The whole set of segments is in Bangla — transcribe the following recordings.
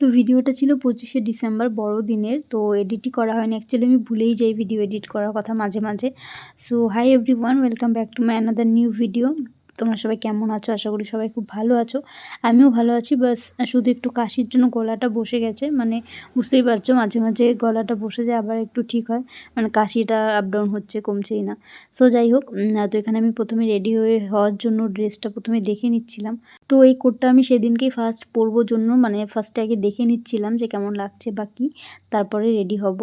তো ভিডিওটা ছিল পঁচিশে ডিসেম্বর বড়দিনের, তো এডিটই করা হয়নি। অ্যাকচুয়ালি আমি ভুলেই যাই ভিডিও এডিট করার কথা মাঝে মাঝে। So hi everyone welcome back to my another new video তোমরা সবাই কেমন আছো? আশা করি সবাই খুব ভালো আছো। আমিও ভালো আছি, বাস শুধু একটু কাশির জন্য গলাটা বসে গেছে। মানে বুঝতেই পারছ, মাঝে মাঝে গলাটা বসে যায়, আবার একটু ঠিক হয়। মানে কাশিটা আপ ডাউন হচ্ছে, কমছেই না। সো যাই হোক তো এখানে আমি প্রথমে রেডি হয়ে হওয়ার জন্য ড্রেসটা প্রথমে দেখে নিচ্ছিলাম। তো এই কোটটা আমি সেদিনকেই ফার্স্ট পরবো জন্য মানে ফার্স্টে আগে দেখে নিচ্ছিলাম যে কেমন লাগছে বা কী, তারপরে রেডি হব।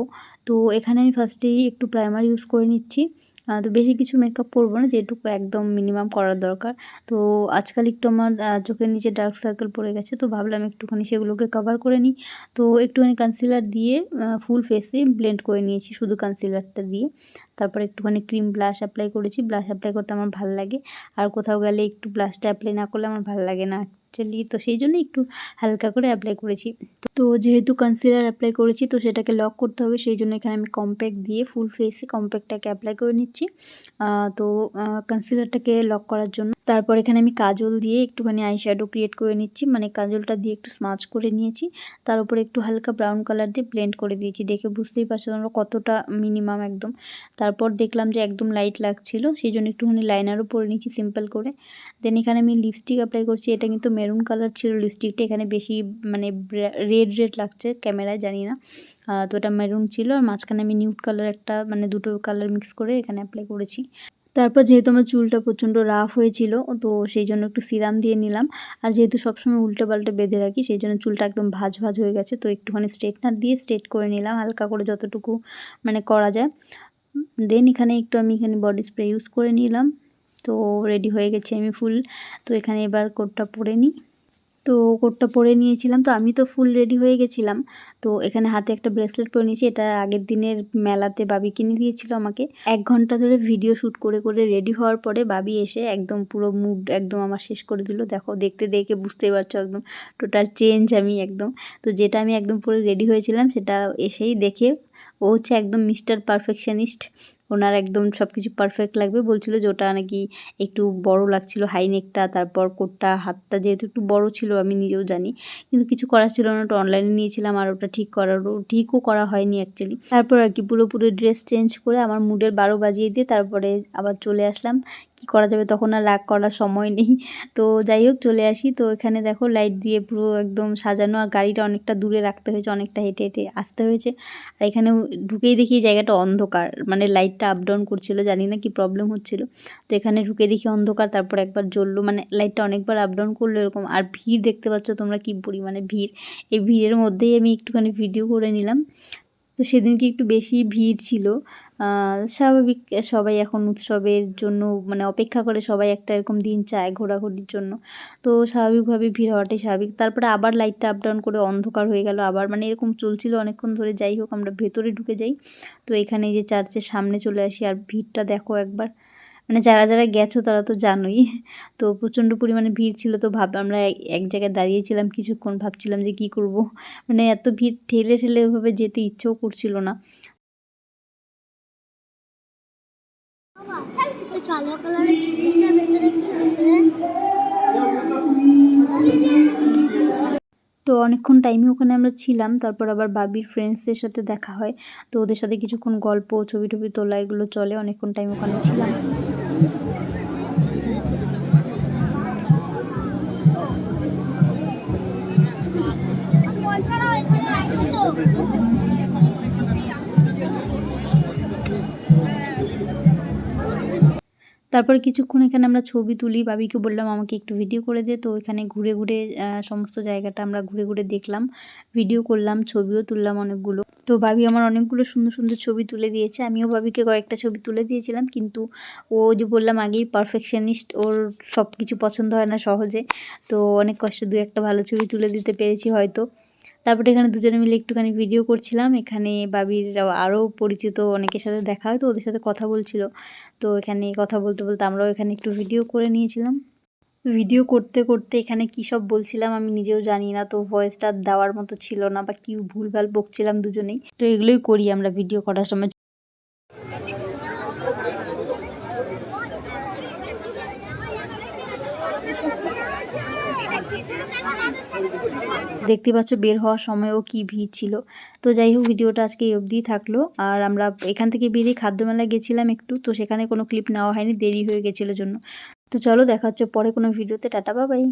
তো এখানে আমি ফার্স্টেই একটু প্রাইমার ইউজ করে নিচ্ছি। তো বেশি কিছু মেকআপ করব না, যেটুকু একদম মিনিমাম করার দরকার। তো আজকাল একটু আমার চোখের নিচে ডার্ক সার্কেল পড়ে গেছে, তো ভাবলাম একটুখানি সেগুলোকে কভার করে নিই। তো একটুখানি কনসিলার দিয়ে ফুল ফেসে ব্লেন্ড করে নিয়েছি, শুধু কনসিলারটা দিয়ে। তারপর একটুখানি ক্রিম ব্লাশ অ্যাপ্লাই করেছি। ব্লাশ অ্যাপ্লাই করতে আমার ভালো লাগে। আর কোথাও গেলে একটু ব্লাশটা অ্যাপ্লাই না করলে আমার ভালো লাগে না অ্যাকচুয়ালি তো সেই জন্য একটু হালকা করে অ্যাপ্লাই করেছি। তো যেহেতু কনসিলার অ্যাপ্লাই করেছি, তো সেটাকে লক করতে হবে। সেই জন্য এখানে আমি কম্প্যাক্ট দিয়ে ফুল ফেসে কম্প্যাক্টটাকে অ্যাপ্লাই করে নিচ্ছি। তো কনসিলারটাকে লক করার জন্য তারপর এখানে আমি কাজল দিয়ে একটুখানি আই শ্যাডো ক্রিয়েট করে নিচ্ছি। মানে কাজলটা দিয়ে একটু স্মাচ করে নিয়েছি। তার উপরে একটু হালকা ব্রাউন কালার দিয়ে ব্লেন্ড করে দিয়েছি। দেখে বুঝতেই পারছ তোমরা কতটা মিনিমাম একদম। তারপর দেখলাম যে একদম লাইট লাগছিল সেই জন্য একটুখানি লাইনারও পরে নিচ্ছি সিম্পল করে। দেন এখানে আমি লিপস্টিক অ্যাপ্লাই করছি। এটা কিন্তু মেরুন কালার ছিল লিপস্টিকটা এখানে বেশি মানে রেড রেড লাগছে ক্যামেরায়, জানি না। তো এটা মেরুন ছিল। আর মাঝখানে আমি নিউড কালার একটা মানে দুটো কালার মিক্স করে এখানে অ্যাপ্লাই করেছি। তারপর যেহেতু আমার চুলটা প্রচণ্ড রাফ হয়েছিল, তো সেই জন্য একটু সিরাম দিয়ে নিলাম। আর যেহেতু সবসময় উল্টো পাল্টে বেঁধে রাখি, সেই জন্য চুলটা একদম ভাজ ভাজ হয়ে গেছে, তো একটুখানি স্ট্রেটনার দিয়ে স্ট্রেট করে নিলাম, হালকা করে যতটুকু মানে করা যায়। দেন এখানে একটু আমি এখানে বডি স্প্রে ইউজ করে নিলাম, তো রেডি হয়ে গেছি আমি ফুল তো এখানে এবার কোটটা পরে নিই। তো কোটটা পরে নিয়েছিলাম। তো আমি তো ফুল রেডি হয়ে গেছিলাম। তো এখানে হাতে একটা ব্রেসলেট পরে নিয়েছি। এটা আগের দিনের মেলাতে বাবি কিনে দিয়েছিল আমাকে। এক ঘণ্টা ধরে ভিডিও শ্যুট করে করে রেডি হওয়ার পরে বাবি এসে একদম পুরো মুড একদম আমার শেষ করে দিল। দেখো, দেখতে, দেখে বুঝতেই পারছ একদম টোটাল চেঞ্জ আমি একদম। তো যেটা আমি একদম পুরো রেডি হয়েছিলাম সেটা এসেই দেখে ও হচ্ছে একদম মিস্টার পারফেকশনিস্ট ওনার একদম সব কিছু পারফেক্ট লাগবে। বলছিল যে ওটা নাকি একটু বড় লাগছিল হাই নেকটা তারপর কোটটা, হাতটা যেহেতু একটু বড় ছিল, আমি নিজেও জানি। কিন্তু কিছু করার ছিল না, ওটা অনলাইনে নিয়েছিলাম আর ওটা ঠিক করারও, ঠিকও করা হয়নি অ্যাকচুয়ালি তারপর আর কি পুরোপুরি ড্রেস চেঞ্জ করে আমার মুডের বারো বাজিয়ে দিয়ে তারপরে আবার চলে আসলাম। কি করা যাবে? তখন আর রাগ করার সময় নেই। তো যাই হোক, চলে আসি। তো এখানে দেখো লাইট দিয়ে পুরো একদম সাজানো আর গাড়িটা অনেকটা দূরে রাখতে হয়েছে, অনেকটা হেঁটে হেঁটে আসতে হয়েছে। আর এখানে ঢুকেই দেখি জায়গাটা অন্ধকার। মানে লাইটটা আপ ডাউন করছিল, জানি না কি প্রবলেম হচ্ছিল। তো এখানে ঢুকে দেখি অন্ধকার, তারপর একবার জ্বললো। মানে লাইটটা অনেকবার আপ ডাউন করল এরকম। আর ভিড় দেখতে পাচ্ছ তোমরা কি পরিমাণে ভিড়? এই ভিড়ের মধ্যেই আমি একটুখানি ভিডিও করে নিলাম। তো সেদিনকে একটু বেশি ভিড় ছিল। স্বাভাবিক, সবাই এখন উৎসবের জন্য মানে অপেক্ষা করে সবাই একটা এরকম দিন চায় ঘোরাঘুরির জন্য। তো স্বাভাবিকভাবে ভিড় হওয়াটাই স্বাভাবিক। তারপরে আবার লাইটটা আপ ডাউন করে অন্ধকার হয়ে গেল। আবার মানে এরকম চলছিল অনেকক্ষণ ধরে। যাই হোক, আমরা ভেতরে ঢুকে যাই। তো এখানে যে চার্চের সামনে চলে আসি। আর ভিড়টা দেখো একবার। মানে যারা যারা গেছো তারা তো জানোই। তো প্রচণ্ড পরিমাণে ভিড় ছিল। তো ভাব, আমরা এক- এক জায়গায় দাঁড়িয়েছিলাম কিছুক্ষণ। ভাবছিলাম যে কি করব? মানে এত ভিড় ঠেলে ঠেলে ওভাবে যেতে ইচ্ছেও করছিল না। কালো কালারের ভেতরে তো অনেকক্ষণ টাইমে ওখানে আমরা ছিলাম, তারপর আবার বাবির ফ্রেন্ডসদের সাথে দেখা হয়। তো ওদের সাথে কিছুক্ষণ গল্প ছবি টবি তোলা, এগুলো চলে। অনেকক্ষণ টাইম ওখানে ছিলাম। তারপরে কিছুক্ষণ এখানে আমরা ছবি তুলি। বাবিকে বললাম, আমাকে একটু ভিডিও করে দে। তো এখানে ঘুরে ঘুরে সমস্ত জায়গাটা আমরা ঘুরে ঘুরে দেখলাম। ভিডিও করলাম, ছবিও তুললাম অনেকগুলো। তো বাবি আমার অনেকগুলো সুন্দর সুন্দর ছবি তুলে দিয়েছে। আমিও বাবিকে কয়েকটা ছবি তুলে দিয়েছিলাম, কিন্তু ও যে বললাম আগেই পারফেকশনিস্ট ওর সব কিছু পছন্দ হয় না সহজে। তো অনেক কষ্ট দু একটা ভালো ছবি তুলে দিতে পেরেছি হয়তো। তারপরে এখানে দুজনে মিলে একটুখানি ভিডিও করছিলাম। এখানে বাবির আরও পরিচিত অনেকের সাথে দেখা হয় তো ওদের সাথে কথা বলছিল। তো এখানে কথা বলতে বলতে আমরাও এখানে একটু ভিডিও করে নিয়েছিলাম। ভিডিও করতে করতে এখানে কী সব বলছিলাম আমি নিজেও জানি না। তো ভয়েসটা দেওয়ার মতো ছিল না বা কি ভুলভাল বকছিলাম দুজনেই। তো এগুলোই করি আমরা ভিডিও করার সময়. দেখতে পাচ্ছ বের হওয়ার সময়ও কি ভিড় ছিল। তো যাই হোক, ভিডিওটা আজকে এই অবধিই থাকল। আর আমরা এখান থেকে বেরিয়ে খাদ্যমেলায় গেছিলাম একটু। তো সেখানে কোনো ক্লিপ নেওয়া হয়নি, দেরি হয়ে গেছিল জন্য। তো চলো, দেখা হচ্ছে পরে কোনো ভিডিওতে। টাটা বাবাই